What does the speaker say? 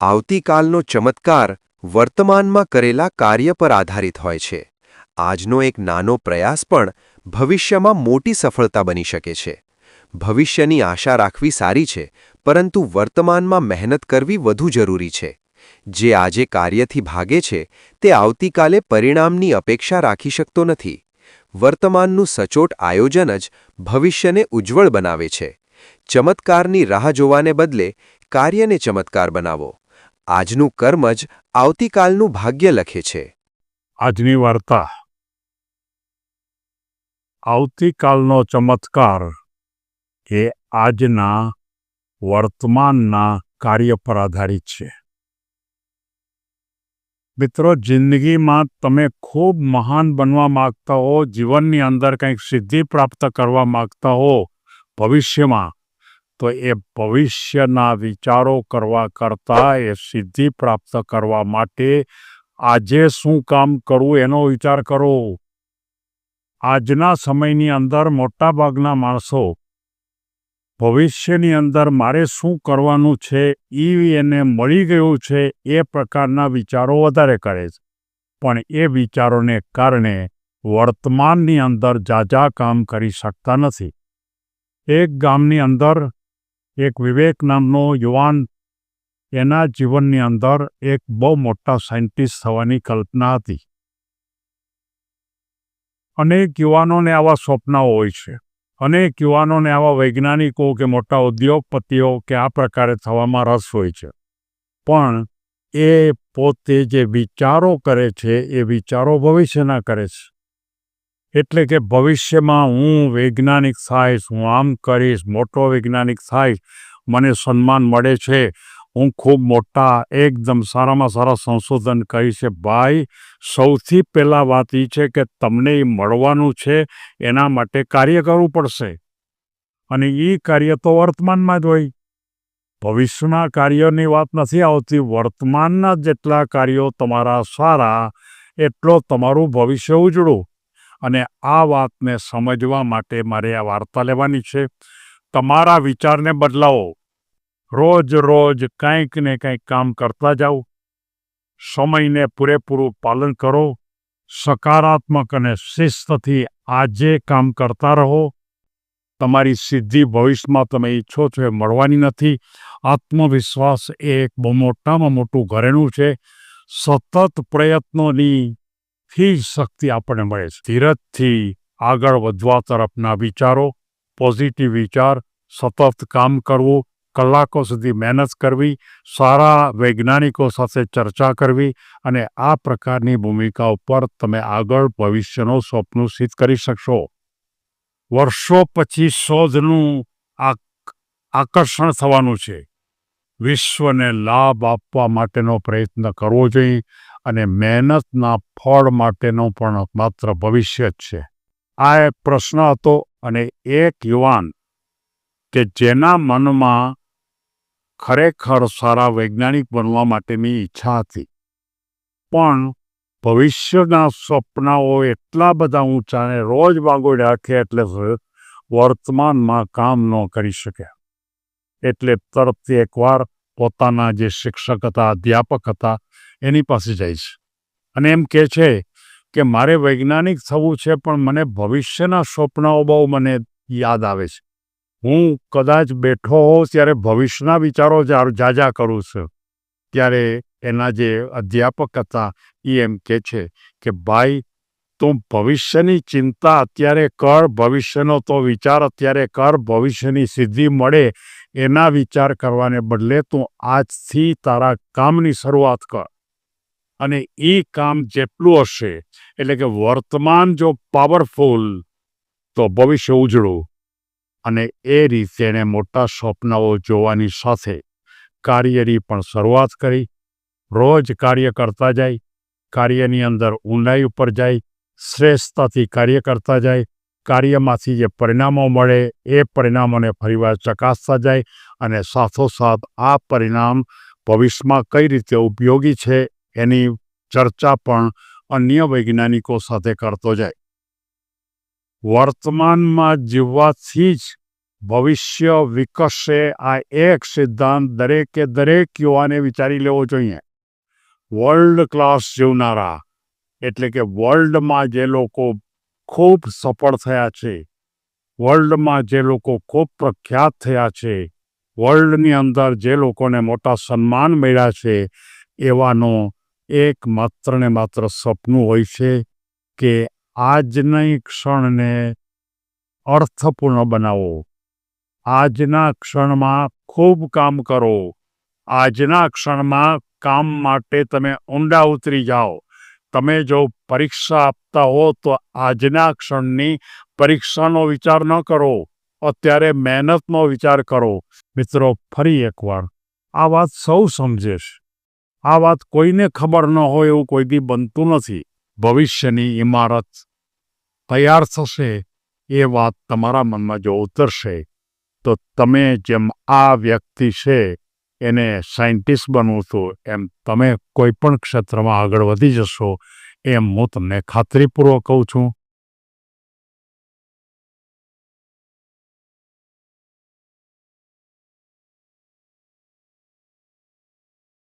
આવતીકાલનો ચમત્કાર વર્તમાનમાં કરેલા કાર્ય પર આધારિત હોય છે. આજનો એક નાનો પ્રયાસ પણ ભવિષ્યમાં મોટી સફળતા બની શકે છે. ભવિષ્યની આશા રાખવી સારી છે, પરંતુ વર્તમાનમાં મહેનત કરવી વધુ જરૂરી છે. જે આજે કાર્યથી ભાગે છે, તે આવતીકાલે પરિણામની અપેક્ષા રાખી શકતો નથી. વર્તમાનનું સચોટ આયોજન જ ભવિષ્યને ઉજ્જવળ બનાવે છે. ચમત્કારની રાહ જોવાને બદલે કાર્યને ચમત્કાર બનાવો. આજનું કર્મ જ આવતીકાલનું ભાગ્ય લખે છે. આજની વાર્તા. આવતીકાલનો ચમત્કાર એ આજના વર્તમાનના કાર્ય પર આધારિત છે. મિત્રો, જિંદગીમાં તમે ખૂબ મહાન બનવા માગતા હો, જીવનની અંદર કંઈક સિદ્ધિ પ્રાપ્ત કરવા માગતા હો, ભવિષ્યમાં તો એ ભવિષ્યના વિચારો કરવા કરતાં એ સિદ્ધિ પ્રાપ્ત કરવા માટે આજે શું કામ કરવું એનો વિચાર કરો. આજના સમયની અંદર મોટાભાગના માણસો ભવિષ્યની અંદર મારે શું કરવાનું છે એ એને મળી ગયું છે એ પ્રકારના વિચારો વધારે કરે છે. પણ એ વિચારોને કારણે વર્તમાનની અંદર જાજા કામ કરી શકતા નથી. એક ગામની અંદર એક વિવેક નામનો યુવાન એના જીવનની અંદર એક બહુ મોટા સાયન્ટિસ્ટ થવાની કલ્પના હતી. અનેક યુવાનોને આવા સ્વપ્નાઓ હોય છે. અનેક યુવાનોને આવા વૈજ્ઞાનિકો કે મોટા ઉદ્યોગપતિઓ કે આ પ્રકારે થવામાં રસ હોય છે. પણ એ પોતે જે વિચારો કરે છે, એ વિચારો ભવિષ્યના કરે છે. એટલે કે ભવિષ્યમાં હું વૈજ્ઞાનિક થાઈશ હું આમ કરીશ, મોટો વૈજ્ઞાનિક થાઈશ મને સન્માન મળે છે. હું ખૂબ મોટા, એકદમ સારામાં સારા સંશોધન કરીશ ભાઈ, સૌથી પહેલાં વાત એ છે કે તમને એ મળવાનું છે, એના માટે કાર્ય કરવું પડશે. અને એ કાર્ય તો વર્તમાનમાં જ હોય. ભવિષ્યના કાર્યોની વાત નથી આવતી. વર્તમાનના જેટલા કાર્યો તમારા સારા, એટલો તમારું ભવિષ્ય ઉજળું. અને આ વાતને સમજવા માટે મારે આ વાર્તા લેવાની છે. તમારા વિચારને બદલાવો. રોજ રોજ કંઈક ને કંઈક કામ કરતા જાઓ. સમયને પૂરેપૂરું પાલન કરો. સકારાત્મક અને શિસ્તથી આજે કામ કરતા રહો. તમારી સિદ્ધિ ભવિષ્યમાં તમે ઈચ્છો છો એ મળવાની નથી. આત્મવિશ્વાસ એ એક બહુ મોટામાં મોટું ઘરેણું છે. સતત પ્રયત્નોની થી શક્તિ આપણને મળે છે. ધીરજથી આગળ વધવા તરફના વિચારો, પોઝિટિવ વિચાર, સતત કામ કરવું, કલાકો સુધી મહેનત કરવી, સારા વૈજ્ઞાનિકો સાથે ચર્ચા કરવી અને આ પ્રકારની ભૂમિકા ઉપર તમે આગળ ભવિષ્યનો સ્વપ્ન સિદ્ધ કરી શકશો. વર્ષો પછી શોધનું આકર્ષણ થવાનું છે. વિશ્વને લાભ આપવા માટેનો પ્રયત્ન કરવો જોઈએ. અને મહેનતના ફળ માટેનો પણ માત્ર ભવિષ્ય જ છે. આ એક પ્રશ્ન હતો અને એક યુવાન કે જેના મનમાં ખરેખર સારા વૈજ્ઞાનિક બનવા માટેની ઈચ્છા હતી. પણ ભવિષ્યના સ્વપ્નાઓ એટલા બધા ઊંચાને રોજ વાગોડે રાખે એટલે વર્તમાનમાં કામ ન કરી શક્યા એટલે તરફથી એકવાર પોતાના જે શિક્ષક હતા, અધ્યાપક હતા એની પાસે જાય છે. અને એમ કહે છે કે મારે વૈજ્ઞાનિક થવું છે, પણ મને ભવિષ્યના સ્વપ્નાઓ બહુ મને યાદ આવે છે. હું કદાચ બેઠો હોઉં ત્યારે ભવિષ્યના વિચારો જાજા કરું છું. ત્યારે એના જે અધ્યાપક હતા એ એમ કહે છે કે, ભાઈ, તું ભવિષ્યની ચિંતા અત્યારે કર, ભવિષ્યનો તો વિચાર અત્યારે કર, ભવિષ્યની સિદ્ધિ મળે એના વિચાર કરવાને બદલે તું આજથી તારા કામની શરૂઆત કર. અને એ કામ જેટલું હશે, એટલે કે વર્તમાન જો પાવરફુલ તો ભવિષ્ય ઉજળું. અને એ રીતે એણે મોટા સ્વપ્નાઓ જોવાની સાથે કાર્યની પણ શરૂઆત કરી. રોજ કાર્ય કરતા જાય, કાર્યની અંદર ઊંડાઈ ઉપર જાય, શ્રેષ્ઠતાથી કાર્ય કરતા જાય, કાર્યમાંથી જે પરિણામો મળે, એ પરિણામોને ફરીવાર ચકાસતા જાય અને સાથોસાથ આ પરિણામ ભવિષ્યમાં કઈ રીતે ઉપયોગી છે એની ચર્ચા પણ અન્ય વૈજ્ઞાનિકો સાથે કરતો જાય. વર્તમાનમાં જીવવાથી જ ભવિષ્ય વિકસશે આ એક સિદ્ધાંત દરેકે દરેક યુવાને વિચારી લેવો જોઈએ. વર્લ્ડ ક્લાસ જીવનારા, એટલે કે વર્લ્ડમાં જે લોકો ખૂબ સફળ થયા છે વર્લ્ડમાં જે લોકો ખૂબ પ્રખ્યાત થયા છે વર્લ્ડની અંદર જે લોકોને મોટા સન્માન મળ્યા છે, એવાનું એક માત્ર ને માત્ર સપનું હોય છે કે આજની ક્ષણને અર્થપૂર્ણ બનાવો. આજના ક્ષણમાં ખૂબ કામ કરો. આજના ક્ષણમાં કામ માટે તમે ઊંડા ઉતરી જાઓ. તમે જો પરીક્ષા આપતા હો તો આજના ક્ષણની પરીક્ષાનો વિચાર ન કરો. અત્યારે મહેનતનો વિચાર કરો. મિત્રો, ફરી એકવાર. આ વાત સૌ સમજે છે. આ વાત કોઈને ખબર ન હોય એવું કોઈ દી બનતું નથી. ભવિષ્યની ઇમારત તૈયાર થશે એ વાત તમારા મનમાં જો ઉતરશે, તો તમે જેમ આ વ્યક્તિ છે, એને સાયન્ટિસ્ટ બનવું હતું એમ તમે કોઈ પણ ક્ષેત્રમાં આગળ વધી જશો, એમ હું તમને ખાતરીપૂર્વક કહું છું.